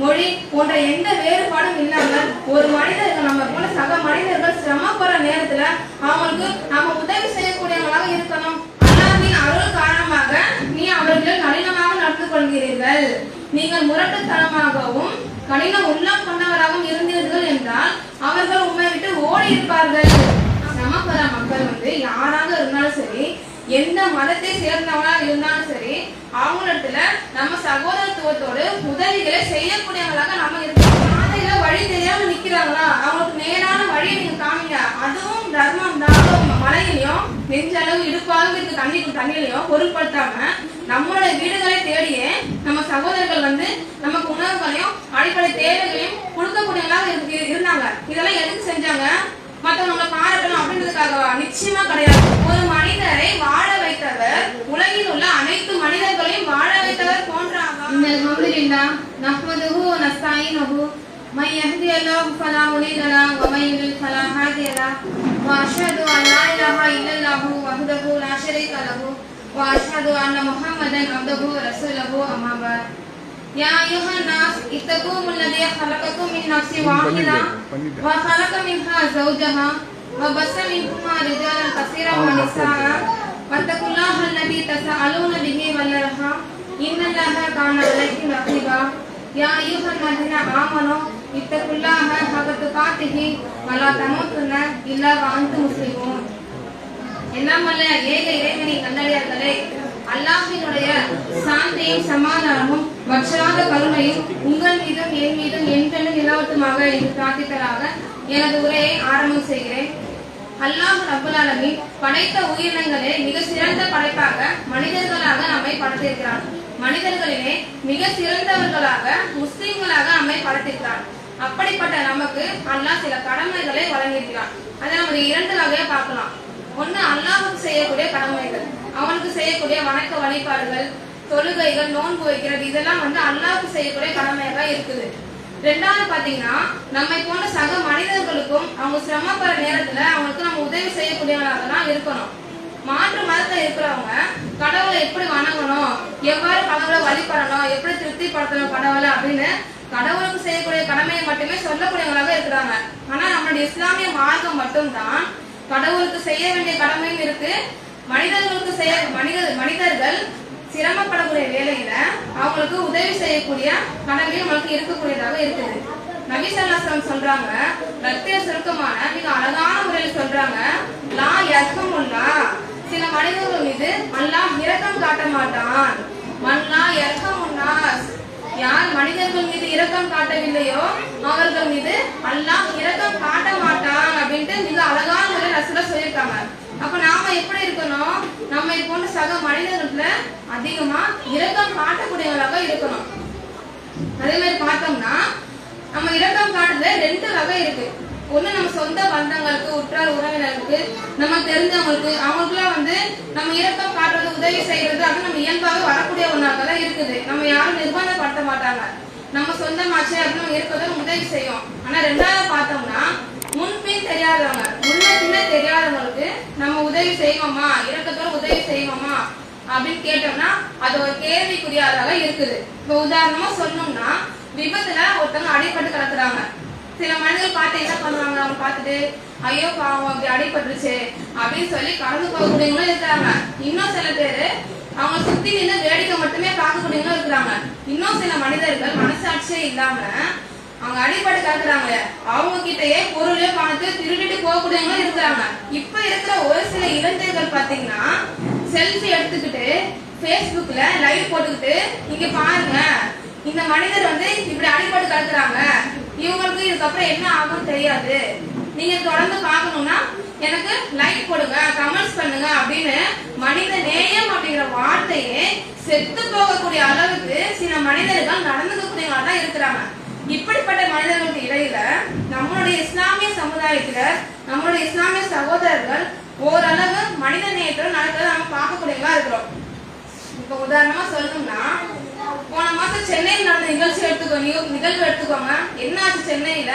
மொழி போன்ற எந்த வேறுபாடும் இல்லாமல் ஒரு மனிதர்கள் நம்ம போல சக மனிதர்கள் சிரமப்படுற நேரத்துல அவங்களுக்கு நாம உதவி செய்யக்கூடியவங்களாக இருக்கணும். அல்லாஹ்வின் அருள் காரணமாக நீ அவர்கள் கடினமாக நடந்து கொள்கிறீர்கள். நீங்கள் முரட்டுத்தனமாகவும் கடின உள்ளம் கொண்டவராகவும் இருந்தீர்கள் என்றால் அவர்கள் உண்மை விட்டு ஓடி இருப்பார்கள். சிரமப்படுற மக்கள் வந்து யாராக இருந்தாலும் சரி எந்த மதத்தை சேர்ந்தவனா இருந்தாலும் சரி அவங்களிடத்துல நம்ம சகோதரத்துவத்தோடு உதவிகளை செய்யக்கூடியவங்களாக நம்ம இருக்கோம். பாதையில வழி தெரியாம நிக்கிறாங்களா? அவங்களுக்கு நேரான வழியை நீங்க காமிங்க. அதுவும் தர்மம் தான். மழையிலையும் நெஞ்சளவு இடுப்பாக இருக்க தண்ணி தண்ணியிலையும் பொருட்படுத்தாம நம்மளோட வீடுகளை தேடியே நம்ம சகோதரர்கள் வந்து நமக்கு உணவுகளையும் அடிப்படை தேவைகளையும் கொடுக்கக்கூடியவங்களாக இருந்தாங்க. இதெல்லாம் எதுக்கு செஞ்சாங்க? மற்றவங்களை பாராட்டணும் அப்படின்றதுக்காகவா நிச்சயமா கிடையாது ஒரு மனிதரை வாழ வைத்தவர் உலகில் உள்ள அனைத்து மனிதர்களையும் வாழ வைத்தவர் போன்ற நஹ்மதுஹு நஸ்தாயினுஹு من يهدي الله فلا مضل له ومن يضلل فلا هادي له واشهد ان لا اله الا الله وحده لا شريك له واشهد ان محمدا عبده ورسوله اما بعد يا أيها الناس اتقوا الذي خلقكم من نفس واحدة وخلق منها زوجها وبث منهما رجالا كثيرا ونساء واتقوا الله الذي تساءلون به والأرحام إن الله كان عليكم رقيبا يا أيها الذين آمنوا اتقوا الله حق تقاته ولا تموتن إلا وأنتم مسلمون எல்லாம் வல்ல ஏக இறைவனை கண்டறியார்களே அல்லாஹினுடைய சாந்தியும் சமாதானமும் வற்றாத கருணையும் உங்கள் மீதும் என் மீதும் என்றென்றும் நிலவட்டுமாக என்று பிரார்த்தித்தலாக எனது உரையை ஆரம்பம் செய்கிறேன். அல்லாஹ் ரப்பல் படைத்த உயிரினங்களே மிக சிறந்த படைப்பாக மனிதர்களாக நம்மை படைத்திருக்கிறான் மனிதர்களிலே மிக சிறந்தவர்களாக முஸ்லிம்களாக நம்மை படைத்திருக்கிறான் அப்படிப்பட்ட நமக்கு அல்லாஹ் சில கடமைகளை வழங்கியிருக்கிறான் அதை நம்ம இரண்டு வகையா பார்க்கலாம். ஒண்ணு அல்லாஹ்வுக்கு செய்யக்கூடிய கடமைகள். அவனுக்கு செய்யக்கூடிய வணக்க வழிபாடுகள் தொழுகைகள் நோன்பு வைக்கிறது இதெல்லாம் வந்து அல்லாவுக்கு செய்யக்கூடிய கடமையாக இருக்குது. ரெண்டாவது பாத்தீங்கன்னா நம்மை போன்ற சக மனிதர்களுக்கும் அவங்க சிரமப்படுற நேரத்துல அவங்களுக்கு நம்ம உதவி செய்யக்கூடியவங்களாக தான் இருக்கணும். மாற்று மதத்துல இருக்கிறவங்க கடவுளை எப்படி வணங்கணும் எவ்வாறு கடவுளை வழிபடணும் எப்படி திருப்திப்படுத்தணும் கடவுளை அப்படின்னு கடவுளுக்கு செய்யக்கூடிய கடமையை மட்டுமே சொல்லக்கூடியவங்களாக இருக்கிறாங்க. ஆனா நம்மளுடைய இஸ்லாமிய மார்க்கம் மட்டும்தான் கடவுளுக்கு செய்ய வேண்டிய கடமையும் இருக்கு மனிதர்களுக்கு செய்ய மனித மனிதர்கள் சிரமப்படக்கூடிய வேலையில அவங்களுக்கு உதவி செய்யக்கூடிய கடமையும் நம்மளுக்கு இருக்கக்கூடியதாக இருக்குது. நபி சொல்றாங்க ரத்திய சுருக்கமான மிக அழகான முறையில் சொல்றாங்க லா யர்ஹமுல்லா. சில மனிதர்கள் மீது அல்லாஹ் இரக்கம் காட்ட மாட்டான். மல்லா யர்ஹமுன்னாஸ் யார் மனிதர்கள் மீது இரக்கம் காட்டவில்லையோ அவர்கள் மீது அல்லாஹ் இரக்கம் காட்ட மாட்டான் அப்படின்ட்டு மிக அழகான முறையில் ரசூலா சொல்லியிருக்காங்க அப்ப நாம எப்படி இருக்கணும்? நம்மை போன்ற சக மனிதர்கள்ல அதிகமா இரக்கம் காட்டக்கூடியவர்களாக இருக்கணும். அதே மாதிரி பார்த்தோம்னா நம்ம இரக்கம் காட்டுறதுல ரெண்டு வகை இருக்கு. ஒண்ணு நம்ம சொந்த பந்தங்களுக்கு உற்றார் உறவினர்களுக்கு நம்ம தெரிஞ்சவங்களுக்கு அவங்களுக்குலாம் வந்து நம்ம இரக்கம் காட்டுறது உதவி செய்யறது அது நம்ம இயல்பாக வரக்கூடிய ஒன்றாக தான் இருக்குது. நம்ம யாரும் நிர்பந்தப்படுத்த மாட்டாங்க. நம்ம சொந்தமாச்சு அப்படின்னு இருக்கிறத உதவி செய்யும் ஆனா ரெண்டாவது பார்த்தோம்னா முன்பின் தெரியாதவங்க. முன்ன பின்ன தெரியாதவங்களுக்கு நம்ம உதவி செய்வோமா? இறக்கத்தோட உதவி செய்வோமா? அப்படின்னு கேட்டோம்னா அது ஒரு கேள்விக்குரியாதாக இருக்குது. இப்போ உதாரணமா சொல்லணும்னா விபத்துல ஒருத்தவங்க அடிபட்டு கிடக்குறாங்க. சில மனிதர்கள் பார்த்து என்ன பண்ணுவாங்க? அவங்க பார்த்துட்டு ஐயோ பாவம் அப்படி அடிபட்டுருச்சு அப்படின்னு சொல்லி கடந்து போகக்கூடியவங்களும் இருக்கிறாங்க. இன்னும் சில பேரு அவங்க சுத்தி நின்று வேடிக்கை மட்டுமே பார்க்கக்கூடியவங்களும் இருக்கிறாங்க. இன்னும் சில மனிதர்கள் மனசாட்சியே இல்லாம அவங்க அடிபட்டு கிடக்குறாங்க அவங்க கிட்டயே பொருளே பணத்தை திருடிட்டு போகக்கூடியவங்களும் இருக்கிறாங்க. இப்ப இருக்கிற ஒரு சில இளைஞர்கள் பாத்தீங்கன்னா செல்ஃபி எடுத்துக்கிட்டு Facebookல லைவ் போட்டுக்கிட்டு இங்க பாருங்க. இந்த மனிதர் வந்து இப்படி அடிபட்டு கிடக்குறாங்க இவங்களுக்கு இதுக்கப்புறம் என்ன ஆகும் தெரியாது. நீங்க தொடர்ந்து பார்க்கணும்னா எனக்கு லைக் போடுங்க கமெண்ட்ஸ் பண்ணுங்க அப்படின்னு மனித நேயம் அப்படிங்கிற வார்த்தையே செத்து போகக்கூடிய அளவுக்கு சில மனிதர்கள் நடந்துக்கக்கூடியவங்களா தான் இருக்கிறாங்க. இப்படிப்பட்ட மனிதர்களுக்கு இடையில நம்மளுடைய இஸ்லாமிய சமுதாயத்துல நம்மளுடைய இஸ்லாமிய சகோதரர்கள் ஓரளவு மனித நேயத்தோட நடக்கிறத நம்ம பார்க்கக்கூடியவங்களா இருக்கிறோம். இப்ப உதாரணமா சொல்லணும்னா போன மாசம் சென்னையில் நடந்த நிகழ்ச்சி எடுத்துக்கோ நிகழ்வு எடுத்துக்கோங்க. என்ன ஆச்சு சென்னையில?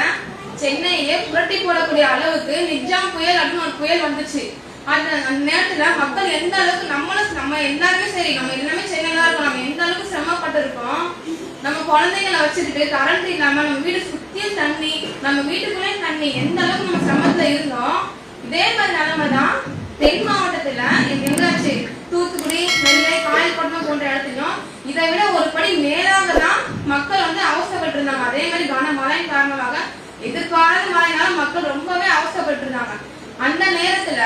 சென்னையே புரட்டி போடக்கூடிய அளவுக்கு நிஜாம் புயல் அப்படின்னு ஒரு புயல் வந்துச்சு. அந்த அந்த நேரத்துல மக்கள் எந்த அளவுக்கு நம்மளும் நம்ம எல்லாருமே சரி நம்ம எல்லாமே சென்னையில இருக்கோம் நம்ம எந்த அளவுக்கு சிரமப்பட்டிருக்கோம் நம்ம குழந்தைங்களை வச்சுக்கிட்டு கரண்ட் இல்லாம நம்ம வீடு சுத்தியும் தண்ணி நம்ம வீட்டுக்குள்ளே தண்ணி எந்த அளவுக்கு நம்ம சிரமத்துல இருந்தோம் இதே மாதிரி நிலைமை தான் தென் மாவட்டத்துல எங்காச்சு? தூத்துக்குடி நெல்லை காயல்பட்டினம் போன்ற இடத்துலயும் இதை விட ஒரு படி மேலாக தான் மக்கள் வந்து அவசரப்பட்டு இருந்தாங்க அதே மாதிரி கனமழையின் காரணமாக எதிர்பாராத மழைனால மக்கள் ரொம்பவே அவசரப்பட்டு இருந்தாங்க அந்த நேரத்துல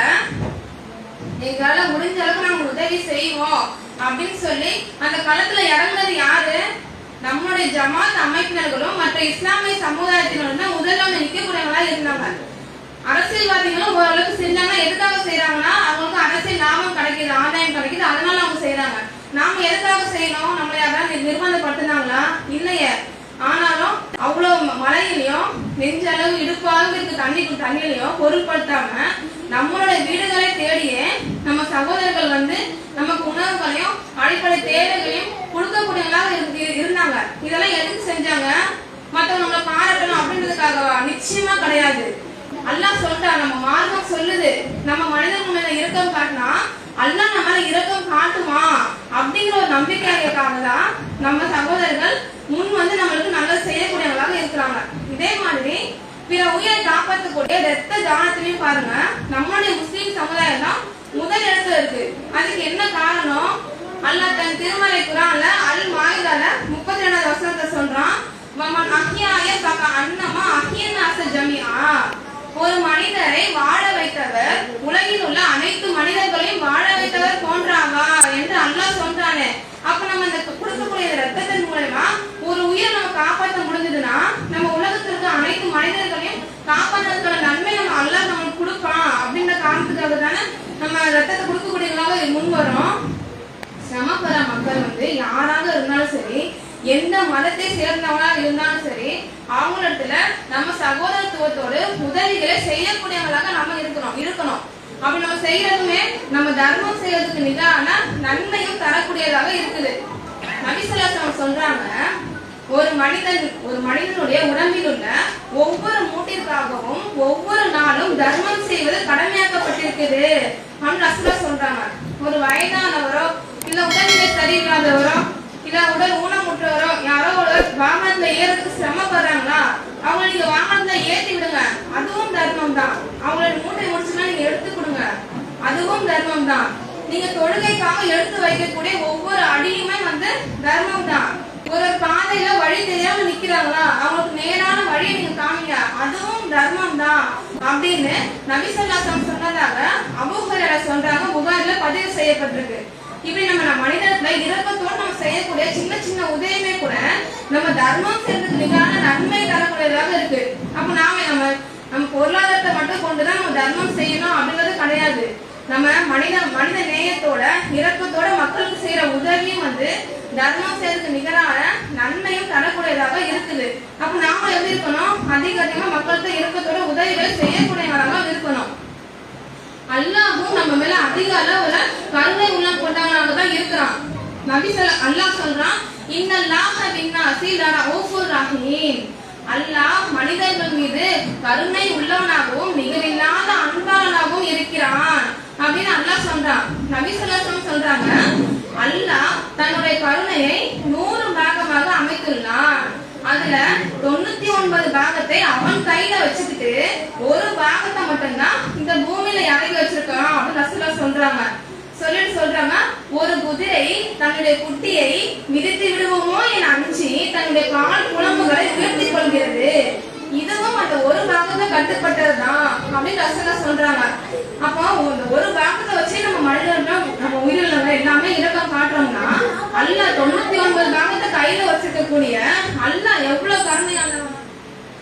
எங்களால முடிஞ்ச அளவுக்கு நாங்க உதவி செய்வோம் அப்படின்னு சொல்லி அந்த களத்துல இறங்குனது யாரு? நம்மளுடைய ஜமாத் அமைப்பினர்களும் மற்ற இஸ்லாமிய சமுதாயத்தினரும் தான் முதல்ல வந்து இருந்தாங்க. அரசியல்வாதிகளும் ஓரளவுக்கு செஞ்சாங்கன்னா எதுக்காக செய்யறாங்கன்னா அவங்களுக்கு அரசியல் லாபம் கிடைக்குது ஆதாயம் கிடைக்குது அதனால அவங்க செய்யறாங்க நாம எதுக்காக செய்யணும்? நம்மளை யாராவது நிர்பந்தப்படுத்தினாங்களா? இல்லையே. ஆனாலும் அவ்வளவு மழையிலையும் நெஞ்ச அளவு இடுப்பாக இருக்கு தண்ணி தண்ணியிலையும் பொருட்படுத்தாம நம்மளுடைய வீடுகளை தேடியே நம்ம சகோதரர்கள் வந்து நமக்கு உணவுகளையும் அடிப்படை தேவைகளையும் கொடுக்கக்கூடிய இருந்து- இருந்தாங்க இதெல்லாம் எதுக்கு செஞ்சாங்க. மற்றவங்க நம்மளை பாராட்டணும் அப்படின்றதுக்காகவா? நிச்சயமா கிடையாது. அல்லாஹ் சொல்றான் நம்ம மார்க்கம் சொல்லுது. நம்ம மனிதர்கள் மேல இரக்கம் காட்டினா அல்லாஹ் நம்ம மேல இரக்கம் காட்டுமா? அப்படிங்கிற ஒரு நம்பிக்கைக்காக தான் நம்ம சகோதரர்கள் முன் வந்து நம்மளுக்கு நல்லா செய்யக்கூடியவங்களாக இருக்கிறாங்க. இதே மாதிரி பிற உயிரை காப்பாற்றக்கூடிய ரத்த தானத்திலையும் பாருங்க. ஒரு மனிதரை வாழ வைத்தவர் உலகில் உள்ள அனைத்து மனிதர்களையும் வாழ வைத்தவர் போன்றாவா என்று அல்லாஹ் சொல்றானே. அப்ப நம்ம இந்த கொடுக்கக்கூடிய ரத்தத்தின் மூலமா ஒரு உயிர் நம்ம காப்பாற்ற முடிஞ்சதுன்னா நம்ம உலகத்திற்கு இருக்க அனைத்து மனிதர்களையும் காப்பாற்றுறதுக்கான நன்மை நம்ம அல்லாஹ் நம்ம கொடுப்பான் அப்படின்ற காரணத்துக்காக தானே நம்ம ரத்தத்தை கொடுக்கக்கூடியவங்களாக முன் வரும் சிரமப்படுற மக்கள் வந்து யாராக இருந்தாலும் சரி எந்த மதத்தை சேர்ந்தவனா இருந்தாலும் சரி அவங்களிடத்துல நம்ம சகோதரத்துவத்தோடு உதவிகளை செய்யக்கூடியவங்களாக நம்ம இருக்கணும் இருக்கணும். அப்படி நம்ம செய்யறதுமே நம்ம தர்மம் செய்யறதுக்கு நிகரான நன்மையும் தரக்கூடியதாக இருக்குது. நபிசல்லாசம் சொல்றாங்க ஒரு மனிதன் ஒரு மனிதனுடைய உடம்பில் உள்ள ஒவ்வொரு மூட்டிற்காகவும் ஒவ்வொரு நாளும் தர்மம் செய்வது கடமையாக்கப்பட்டிருக்குது. அப்படின்னு ரசூலா சொல்றாங்க. ஒரு வயதானவரோ இல்ல உடல்நிலை சரியில்லாதவரோ இல்ல உடல் ஊனமுற்றவரோ யாரோ ஒரு வாகனத்துல ஏறதுக்கு சிரமப்படுறாங்களா? அவங்களை நீங்க வாகனத்துல ஏத்தி விடுங்க. அதுவும் தர்மம் தான் அவங்களோட மூட்டை முடிச்சுன்னா நீங்க எடுத்து கொடுங்க. அதுவும் தர்மம் தான் நீங்க தொழுகைக்காக எடுத்து வைக்கக்கூடிய ஒவ்வொரு அடியுமே வந்து தர்மம் தான் ஒரு பாதையில வழி தெரியாம நிக்கிறாங்களா? அவங்களுக்கு நேரான வழியை நீங்க காமிங்க. அதுவும் தர்மம் தான் அப்படின்னு நபிசல்லாசம் சொன்னதாக அபூஹரர சொல்றாங்க. புகாரில பதிவு செய்யப்பட்டிருக்கு. இப்படி நம்ம நம்ம மனிதர்களை இரக்கத்தோடு நம்ம செய்யக்கூடிய சின்ன சின்ன உதயமே கூட நம்ம தர்மம் செய்யறதுக்கு நிகரான நன்மை தரக்கூடியதாக இருக்கு. அப்ப நாம நம்ம நம்ம பொருளாதாரத்தை மட்டும் கொண்டுதான் நம்ம தர்மம் செய்யணும் அப்படிங்கிறது கிடையாது. நம்ம மனித மனித நேயத்தோட இறக்கத்தோட மக்களுக்கு செய்யற உதவியும் வந்து தர்மம் செய்யறதுக்கு நிகரான நன்மையும் தரக்கூடியதாக இருக்குது. அப்ப நாம எப்படி இருக்கணும்? அதிக அதிகமா மக்களுக்கு இறக்கத்தோட உதவிகள் செய்யக்கூடியவராக இருக்கணும். அல்லாஹும் நம்ம மேல அதிக அளவுல கருணை உள்ளம் கொண்டவனாக தான் இருக்கிறான். நபி சொல்ல அல்லாஹ் சொல்றான் இன்னல்லாஹ பின்னாசி ஓஃபுர் ரஹீம். அல்லாஹ் மனிதர்கள் மீது கருணை உள்ளவனாகவும் நிகரில்லாத அன்பாளனாகவும் இருக்கிறான் அப்படின்னு அல்லாஹ் சொல்றான். நபி ஸல்லல்லாஹு சொல்றாங்க அல்லாஹ் தன்னுடைய கருணையை நூறு பாகமாக அமைத்துள்ளான் அதுல தொண்ணூத்தி ஒன்பது பாகத்தை அவன் கையில வச்சுக்கிட்டு ஒரு பாகத்தை மட்டும்தான் இந்த பூமியில இறங்கி வச்சிருக்கான் அப்படின்னு ரசூலா சொல்றாங்க. சொல்லிட்டு சொல்றாங்க ஒரு குதிரை தன்னுடைய குட்டியை மிதித்து விடுவோமோ என அஞ்சி தன்னுடைய கால் குழம்புகளை உயர்த்தி கொள்கிறது. இதுவும் அந்த ஒரு பாகத்தை கட்டுப்பட்டதுதான் அப்படின்னு ரசூலா சொல்றாங்க. அப்போ இந்த ஒரு பாகத்தை வச்சு நம்ம மனிதர்கள் நம்ம உயிரிழந்த எல்லாமே இலக்கம் காட்டுறோம்னா அல்ல தொண்ணூத்தி ஒன்பது பாகத்தை கையில வச்சிருக்கக்கூடிய அல்ல எவ்வளவு கருணையானவன்.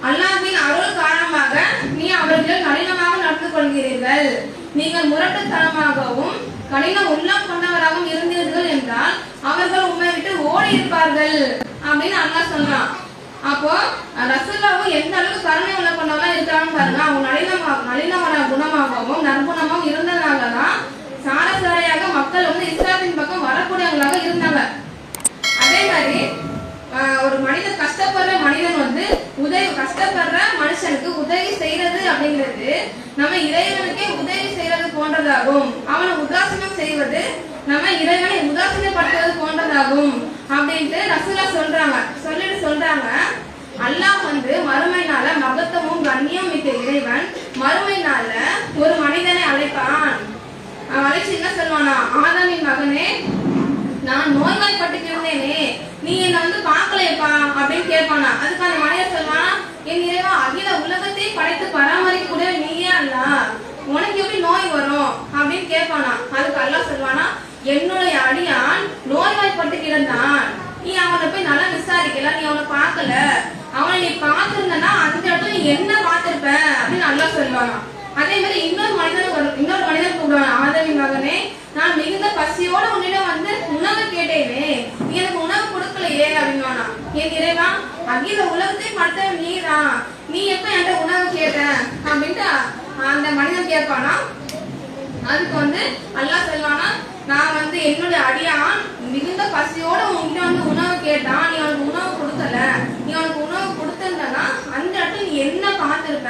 அல்லாஹ்வின் அருள் காரணமாக நீ அவர்கள் கடினமாக நடந்து கொள்கிறீர்கள் நீங்கள் முரட்டுத்தனமாகவும் கடின உள்ளம் கொண்டவராகவும் இருந்தீர்கள் என்றால் அவர்கள் உண்மை விட்டு ஓடி இருப்பார்கள் அப்படின்னு அல்லாஹ் சொல்றான் அப்போ ரசுல்லாவும் எந்த அளவுக்கு கருணை உள்ள கொண்டவங்களா இருக்காங்க பாருங்க. அவங்க நளினமாக நளினமான குணமாகவும் நற்குணமாகவும் இருந்ததுனால தான் சாரசாரையாக மக்கள் வந்து இஸ்லாத்தின் பக்கம் வரக்கூடியவங்களாக இருந்தாங்க அதே மாதிரி ஆஹ், ஒரு மனிதன் கஷ்டப்படுற மனிதன் வந்து உதவி கஷ்டப்படுற மனுஷனுக்கு உதவி அப்படிங்கிறது நம்ம இறைவனுக்கே உதவி செய்யறது போன்றதாகும். அவனை உதாசீனம் செய்வது நம்ம இறைவனை உதாசீனப்படுத்துவது போன்றதாகும் அப்படின்ட்டு ரசூலா சொல்றாங்க. சொல்லிட்டு சொல்றாங்க. அல்லாஹ் வந்து மறுமை நாள மகத்துவமும் கண்ணியம் மிக்க இறைவன். மறுமை ஒரு மனிதனை அழைப்பான். அழைச்சு என்ன சொல்லுவானா? ஆதாமின் மகனே நான் நோய்வாய்ப்பட்டு இருந்தேனே நீ என்ன வந்து பார்க்கலையப்பா அப்படின்னு கேட்பானா. அதுக்கான மனிதன் மனிதர் என் இறைவா அகில உலகத்தை படைத்து பராமரிக்கக்கூடிய நீயே அல்ல. உனக்கு எப்படி நோய் வரும்? அப்படின்னு கேட்பானா. அதுக்கு அல்லா சொல்வானா என்னுடைய அடியான் நோய்வாய்ப்பட்டு கிடந்தான். நீ அவனை போய் நல்லா விசாரிக்கல நீ அவனை பார்க்கல. அவனை நீ பார்த்திருந்தனா அந்த இடத்துல நீ என்ன பார்த்திருப்ப? அப்படின்னு நல்லா சொல்லுவானா. அதே மாதிரி இன்னொரு மனிதனுக்கு இன்னொரு மனிதன் கூப்பிடுவான் ஆதவின் மகனே நான் மிகுந்த பசியோட உன்னிடம் வந்து உணவு கேட்டேனே. நீ எனக்கு உணவு கொடுக்கலையே அப்படின்னா என் இறைவா அகில உலகத்தை படுத்த நீதான் நீ எப்ப என்கிட்ட உணவு கேட்ட? அப்படின்ட்டு அந்த மனிதன் கேட்பானா. அதுக்கு வந்து அல்லாஹ் சொல்வானா நான் வந்து என்னுடைய அடியான் மிகுந்த பசியோட உன்கிட்ட வந்து உணவு கேட்டான். நீ அவனுக்கு உணவு கொடுக்கல நீ அவனுக்கு உணவு கொடுத்திருந்தனா அந்த இடத்துல நீ என்ன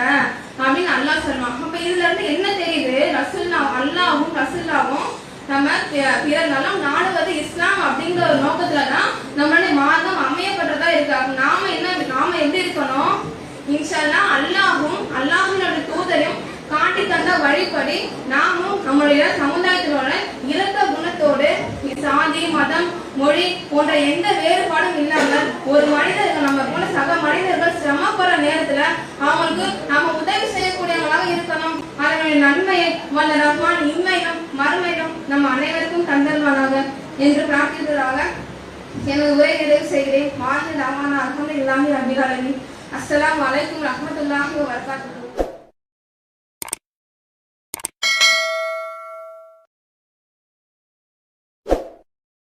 பார்த்திருப்ப அப்படின்னு அல்லாஹ் சொல்லுவான். அப்ப இதுல இருந்து என்ன தெரியுது? ரசுல்லா அல்லாவும் ரசுல்லாவும் நம்ம பி- நலம் நாடுவது இஸ்லாம் அப்படிங்கிற ஒரு நோக்கத்துலதான் நம்மளுடைய மார்க்கம் அமையப்பட்டதா இருக்காங்க நாம என்ன நாம எப்படி இருக்கணும்? இன்ஷால்லா அல்லாஹும் அல்லாஹினோட தூதரும் காட்டி தந்த வழிபடி நாமும் நம்மளுடைய சமுதாயத்தினோட இரக்க குணத்தோடு சாதி மதம் மொழி போன்ற எந்த வேறுபாடும் இல்லாமல் ஒரு மனிதர்கள் நம்ம போல சக மனிதர்கள் சிரமப்படுற நேரத்துல அவங்களுக்கு நாம உதவி செய்யக்கூடியவங்களாக இருக்கணும். அதனுடைய நன்மையை வல்ல ரஹ்மான் இன்மையிலும் மறுமையிலும் நம்ம அனைவருக்கும் தந்தல்வானாக என்று பிரார்த்திப்பதாக எனது உரை நிறைவு செய்கிறேன். வாழ்ந்த ராமான அகமது இல்லாமல் அபிகாலமி அஸ்லாம் வலைக்கும் ரஹ்மத்துல்லாஹி வபரகாத்துஹு.